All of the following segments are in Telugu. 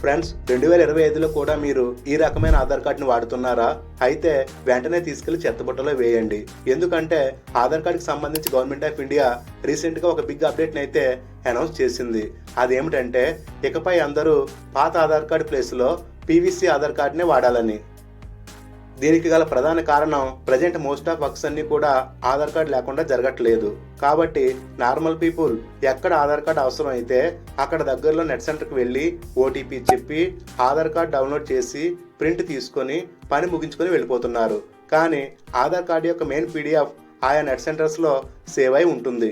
ఫ్రెండ్స్ రెండు వేల ఇరవై ఐదులో కూడా మీరు ఈ రకమైన ఆధార్ కార్డుని వాడుతున్నారా? అయితే వెంటనే తీసుకెళ్ళి చెత్తబుట్టలో వేయండి. ఎందుకంటే ఆధార్ కార్డుకి సంబంధించి గవర్నమెంట్ ఆఫ్ ఇండియా రీసెంట్గా ఒక బిగ్ అప్డేట్ని అయితే అనౌన్స్ చేసింది. అదేమిటంటే ఇకపై అందరూ పాత ఆధార్ కార్డు ప్లేస్లో పీవీసీ ఆధార్ కార్డునే వాడాలని. దీనికి గల ప్రధాన కారణం ప్రజెంట్ మోస్ట్ ఆఫ్ వర్క్స్ అన్ని కూడా ఆధార్ కార్డ్ లేకుండా జరగట్లేదు. కాబట్టి నార్మల్ పీపుల్ ఎక్కడ ఆధార్ కార్డ్ అవసరం అయితే అక్కడ దగ్గరలో నెట్ సెంటర్కి వెళ్ళి ఓటీపీ చెప్పి ఆధార్ కార్డ్ డౌన్లోడ్ చేసి ప్రింట్ తీసుకొని పని ముగించుకొని వెళ్ళిపోతున్నారు. కానీ ఆధార్ కార్డు యొక్క మెయిన్ పీడిఎఫ్ ఆయా నెట్ సెంటర్స్లో సేవ్ అయి ఉంటుంది.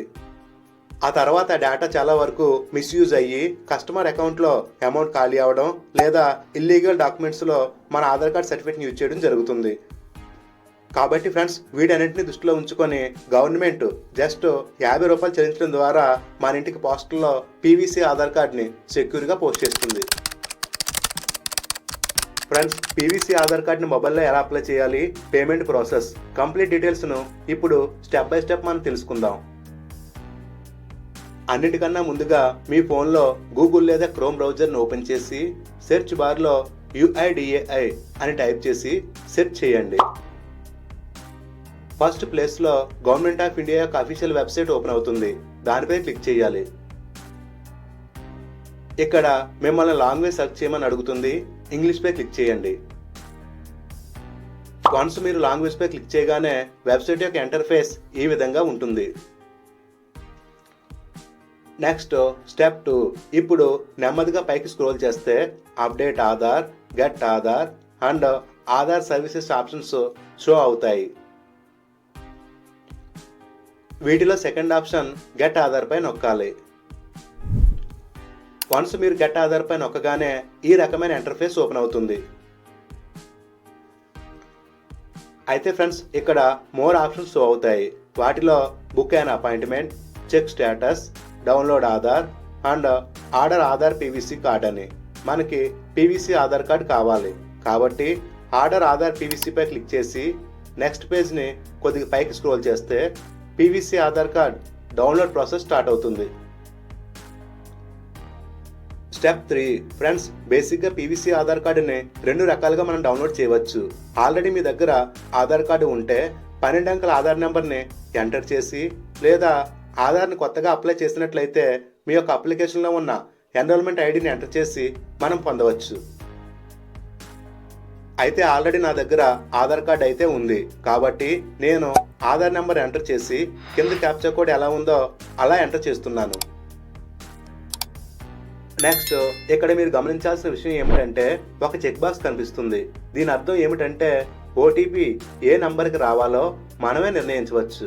ఆ తర్వాత డేటా చాలా వరకు మిస్యూజ్ అయ్యి కస్టమర్ అకౌంట్లో అమౌంట్ ఖాళీ అవ్వడం లేదా ఇల్లీగల్ డాక్యుమెంట్స్లో మన ఆధార్ కార్డ్ సర్టిఫికేట్ని యూజ్ చేయడం జరుగుతుంది. కాబట్టి ఫ్రెండ్స్ వీటన్నింటిని దృష్టిలో ఉంచుకొని గవర్నమెంట్ జస్ట్ యాభై రూపాయలు చెల్లించడం ద్వారా మన ఇంటికి పోస్టల్లో పీవీసీ ఆధార్ కార్డ్ని సెక్యూర్గా పోస్ట్ చేస్తుంది. ఫ్రెండ్స్ పీవీసీ ఆధార్ కార్డ్ని మొబైల్లో ఎలా అప్లై చేయాలి? పేమెంట్ ప్రాసెస్ కంప్లీట్ డీటెయిల్స్ను ఇప్పుడు స్టెప్ బై స్టెప్ మనం తెలుసుకుందాం. అన్నిటికన్నా ముందుగా మీ ఫోన్లో గూగుల్ లేదా క్రోమ్ బ్రౌజర్ని ఓపెన్ చేసి సెర్చ్ బార్లో యుఐడిఏఐ అని టైప్ చేసి సెర్చ్ చేయండి. ఫస్ట్ ప్లేస్లో గవర్నమెంట్ ఆఫ్ ఇండియా యొక్క అఫీషియల్ వెబ్సైట్ ఓపెన్ అవుతుంది. దానిపై క్లిక్ చేయాలి. ఇక్కడ మిమ్మల్ని లాంగ్వేజ్ సెర్చ్ చేయమని అడుగుతుంది. ఇంగ్లీష్పై క్లిక్ చేయండి. వన్స్ మీరు లాంగ్వేజ్పై క్లిక్ చేయగానే వెబ్సైట్ యొక్క ఇంటర్ఫేస్ ఈ విధంగా ఉంటుంది. నెక్స్ట్ స్టెప్ టూ ఇప్పుడు నెమ్మదిగా పైకి స్క్రోల్ చేస్తే update Aadhaar get Aadhaar and Aadhaar services options show అవుతాయి. వీటిలో సెకండ్ ఆప్షన్ గెట్ ఆధార్ పై నొక్కాలి. వన్స్ మీరు గెట్ ఆధార్ పై నొక్కగానే ఈ రకమైన ఇంటర్ఫేస్ ఓపెన్ అవుతుంది. అయితే ఫ్రెండ్స్ ఇక్కడ మోర్ ఆప్షన్స్ షో అవుతాయి. వాటిలో బుక్ అయిన appointment check status download Aadhaar and order Aadhaar PVC card అని. మనకి పీవీసీ ఆధార్ కార్డ్ కావాలి. కాబట్టి ఆర్డర్ ఆధార్ పీవీసీపై క్లిక్ చేసి నెక్స్ట్ పేజ్ని కొద్దిగా పైకి స్క్రోల్ చేస్తే PVC Aadhaar card download process start అవుతుంది. Step three. ఫ్రెండ్స్ బేసిక్గా పీవీసీ ఆధార్ కార్డుని రెండు రకాలుగా మనం డౌన్లోడ్ చేయవచ్చు. ఆల్రెడీ మీ దగ్గర ఆధార్ కార్డు ఉంటే పన్నెండు అంకెల ఆధార్ నెంబర్ని ఎంటర్ చేసి లేదా ఆధార్ని కొత్తగా అప్లై చేసినట్లయితే మీ యొక్క అప్లికేషన్లో ఉన్న ఎన్రోల్మెంట్ ఐడిని ఎంటర్ చేసి మనం పొందవచ్చు. అయితే ఆల్రెడీ నా దగ్గర ఆధార్ కార్డ్ అయితే ఉంది. కాబట్టి నేను ఆధార్ నెంబర్ ఎంటర్ చేసి కింద క్యాప్చర్ కోడ్ ఎలా ఉందో అలా ఎంటర్ చేస్తున్నాను. నెక్స్ట్ ఇక్కడ మీరు గమనించాల్సిన విషయం ఏమిటంటే ఒక చెక్ బాక్స్ కనిపిస్తుంది. దీని అర్థం ఏమిటంటే ఓటీపీ ఏ నంబర్కి రావాలో మనమే నిర్ణయించవచ్చు.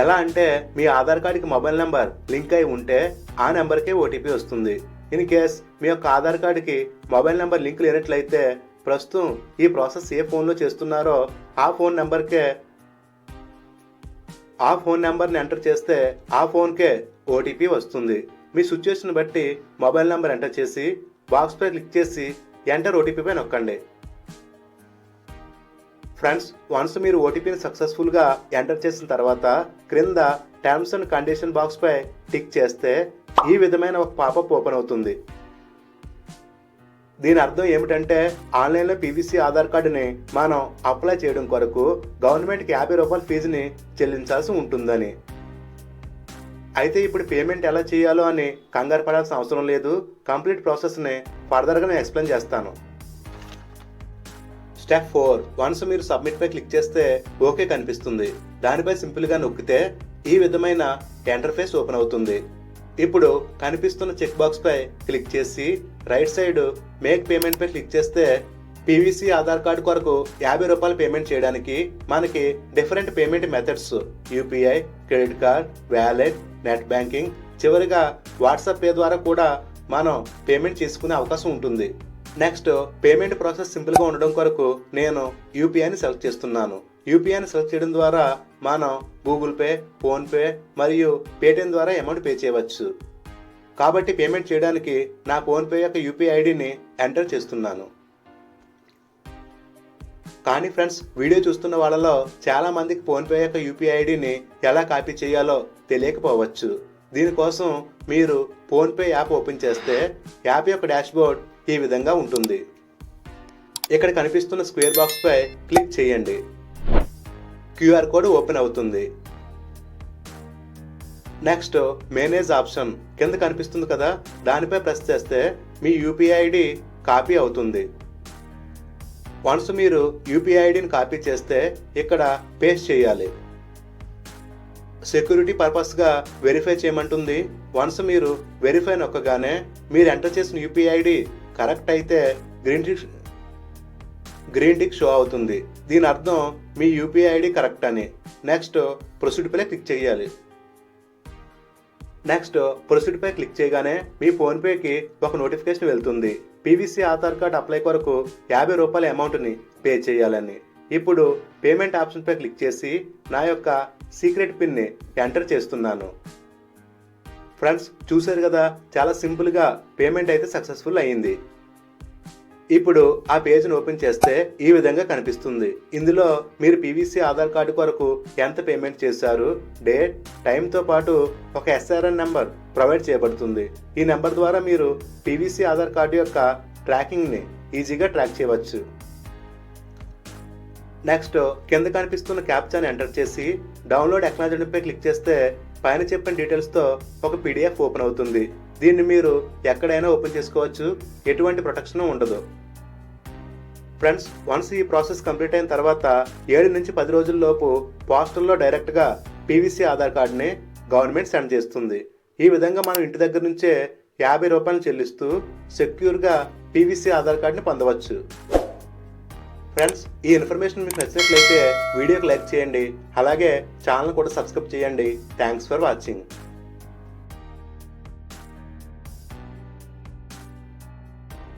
ఎలా అంటే మీ ఆధార్ కార్డుకి మొబైల్ నెంబర్ లింక్ అయి ఉంటే ఆ నెంబర్కే ఓటీపీ వస్తుంది. ఇన్ కేస్ మీ యొక్క ఆధార్ కార్డుకి మొబైల్ నెంబర్ లింక్ లేనట్లయితే ప్రస్తుతం ఈ ప్రాసెస్ ఏ ఫోన్లో చేస్తున్నారో ఆ ఫోన్ నెంబర్కే ఆ ఫోన్ నెంబర్ని ఎంటర్ చేస్తే ఆ ఫోన్కే ఓటీపీ వస్తుంది. మీ సిచ్యువేషన్ బట్టి మొబైల్ నెంబర్ ఎంటర్ చేసి బాక్స్పై క్లిక్ చేసి ఎంటర్ ఓటీపీపై నొక్కండి. ఫ్రెండ్స్ వన్స్ మీరు ఓటీపీని సక్సెస్ఫుల్గా ఎంటర్ చేసిన తర్వాత క్రింద టర్మ్స్ అండ్ కండిషన్ బాక్స్పై టిక్ చేస్తే ఈ విధమైన ఒక పాపప్ ఓపెన్ అవుతుంది. దీని అర్థం ఏమిటంటే ఆన్లైన్లో పీవీసీ ఆధార్ కార్డుని మనం అప్లై చేయడం కొరకు గవర్నమెంట్కి యాభై రూపాయల ఫీజుని చెల్లించాల్సి ఉంటుందని. అయితే ఇప్పుడు పేమెంట్ ఎలా చేయాలో అని కంగారు పడాల్సిన అవసరం లేదు. కంప్లీట్ ప్రాసెస్ని ఫర్దర్గా నేను ఎక్స్ప్లెయిన్ చేస్తాను. Step four. వన్స్ మీరు సబ్మిట్ పై క్లిక్ చేస్తే ఓకే కనిపిస్తుంది. దానిపై సింపుల్గా నొక్కితే ఈ విధమైన ఇంటర్ఫేస్ ఓపెన్ అవుతుంది. ఇప్పుడు కనిపిస్తున్న చెక్ బాక్స్ పై క్లిక్ చేసి రైట్ సైడ్ మేక్ పేమెంట్ పై క్లిక్ చేస్తే పీవీసీ ఆధార్ కార్డు కొరకు యాభై రూపాయలు పేమెంట్ చేయడానికి మనకి different payment methods UPI credit card wallet net banking చివరిగా వాట్సాప్ పే ద్వారా కూడా మనం పేమెంట్ చేసుకునే అవకాశం ఉంటుంది. నెక్స్ట్ పేమెంట్ ప్రాసెస్ సింపుల్గా ఉండడం కొరకు నేను యూపీఐని సెలెక్ట్ చేస్తున్నాను. యూపీఐని సెలెక్ట్ చేయడం ద్వారా మనం గూగుల్ పే ఫోన్పే మరియు పేటిఎం ద్వారా అమౌంట్ పే చేయవచ్చు. కాబట్టి పేమెంట్ చేయడానికి నా ఫోన్పే యొక్క యూపీఐ ఐడిని ఎంటర్ చేస్తున్నాను. కానీ ఫ్రెండ్స్ వీడియో చూస్తున్న వాళ్ళలో చాలా మందికి ఫోన్పే యొక్క యూపీఐ ఐడిని ఎలా కాపీ చేయాలో తెలియకపోవచ్చు. దీనికోసం మీరు ఫోన్పే యాప్ ఓపెన్ చేస్తే యాప్ యొక్క డాష్బోర్డ్ ఈ విధంగా ఉంటుంది. ఇక్కడ కనిపిస్తున్న స్క్వేర్ బాక్స్పై క్లిక్ చేయండి. క్యూఆర్ కోడ్ ఓపెన్ అవుతుంది. నెక్స్ట్ మేనేజ్ ఆప్షన్ కింద కనిపిస్తుంది కదా దానిపై ప్రెస్ చేస్తే మీ యూపీఐ ఐడి కాపీ అవుతుంది. వన్స్ మీరు యూపీఐ ఐడిని కాపీ చేస్తే ఇక్కడ పేస్ట్ చేయాలి. సెక్యూరిటీ పర్పస్గా వెరిఫై చేయమంటుంది. వన్స్ మీరు వెరిఫై నొక్కగానే మీరు ఎంటర్ చేసిన యూపీఐ ఐడి కరెక్ట్ అయితే green tick green tick show అవుతుంది. దీని అర్థం మీ యూపీఐ ఐడి కరెక్ట్ అని. నెక్స్ట్ ప్రొసీడ్పై క్లిక్ చేయాలి. నెక్స్ట్ ప్రొసీడ్పై క్లిక్ చేయగానే మీ ఫోన్పేకి ఒక నోటిఫికేషన్ వెళ్తుంది. పీవీసీ ఆధార్ కార్డ్ అప్లై కొరకు యాభై రూపాయల అమౌంట్ని పే చేయాలని. ఇప్పుడు పేమెంట్ ఆప్షన్పై క్లిక్ చేసి నా యొక్క సీక్రెట్ పిన్ని ఎంటర్ చేస్తున్నాను. ఫ్రెండ్స్ చూశారు కదా? చాలా సింపుల్గా పేమెంట్ అయితే సక్సెస్ఫుల్ అయ్యింది ఇప్పుడు ఆ పేజ్ని ఓపెన్ చేస్తే ఈ విధంగా కనిపిస్తుంది. ఇందులో మీరు పీవీసీ ఆధార్ కార్డు కొరకు ఎంత పేమెంట్ చేశారు డేట్ టైంతో పాటు ఒక ఎస్ఆర్ఎన్ నెంబర్ ప్రొవైడ్ చేయబడుతుంది. ఈ నెంబర్ ద్వారా మీరు పీవీసీ ఆధార్ కార్డు యొక్క ట్రాకింగ్ని ఈజీగా ట్రాక్ చేయవచ్చు. నెక్స్ట్ కింద కనిపిస్తున్న క్యాప్చాని ఎంటర్ చేసి డౌన్లోడ్ ఎక్నాలజీపై క్లిక్ చేస్తే పైన చెప్పిన డీటెయిల్స్తో ఒక పీడిఎఫ్ ఓపెన్ అవుతుంది. దీన్ని మీరు ఎక్కడైనా ఓపెన్ చేసుకోవచ్చు. ఎటువంటి ప్రొటెక్షన్ ఉండదు. ఫ్రెండ్స్ వన్స్ ఈ ప్రాసెస్ కంప్లీట్ అయిన తర్వాత ఏడు నుంచి పది రోజుల్లోపు పోస్టల్లో డైరెక్ట్గా పీవీసీ ఆధార్ కార్డుని గవర్నమెంట్ సెండ్ చేస్తుంది. ఈ విధంగా మనం ఇంటి దగ్గర నుంచే యాభై రూపాయలు చెల్లిస్తూ సెక్యూర్గా పీవీసీ ఆధార్ కార్డుని పొందవచ్చు. ఫ్రెండ్స్ ఈ ఇన్ఫర్మేషన్ మీకు నచ్చినట్లయితే వీడియోకి లైక్ చేయండి. అలాగే ఛానల్ కూడా సబ్స్క్రైబ్ చేయండి. Thanks for watching.